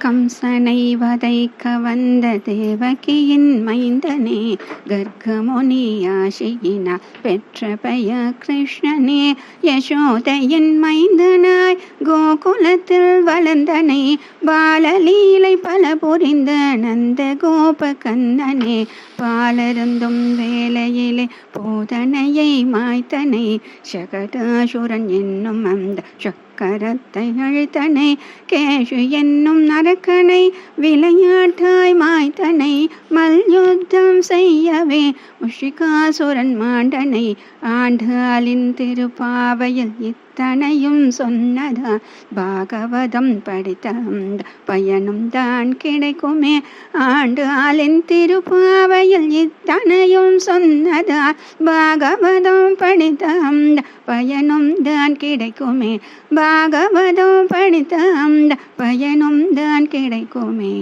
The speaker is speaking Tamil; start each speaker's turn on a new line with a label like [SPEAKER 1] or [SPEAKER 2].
[SPEAKER 1] கம்சனை வதைக்க வந்த தேவகியின் மைந்தனே கர்க்கமுனி ஆசையினா பெற்ற பெய கிருஷ்ணனே யசோதையின் மைந்தனாய் கோகுலத்தில் வளர்ந்தனை பாலலீலை பல புரிந்த நந்த கோப கந்தனே பாலருந்தும் வேலையிலே போதனையை மாய்த்தனை சகடாசுரன் என்னும் அந்த சக்கரத்தை அழித்தனை கேஷு என்னும் நரக்கனை விளையாட்டாய் மாய்த்தனை மல்யுத்தம் செய்யவே முஷிகாசுரன் மாண்டனை ஆண்டாளின் திருப்பாவையில் இத்தனையும் சொன்னதா? பாகவதம் படித்த வந்த பயனும் தான் கிடைக்குமே. ஆண்டு ஆளின் திருப்பாவையில் இத்தனையும் சொன்னதா பாகவதம் படித்த அந்த பயனும் தான் கிடைக்குமே. பாகவதம் படித்த அந்த பயனும் தான் கிடைக்குமே.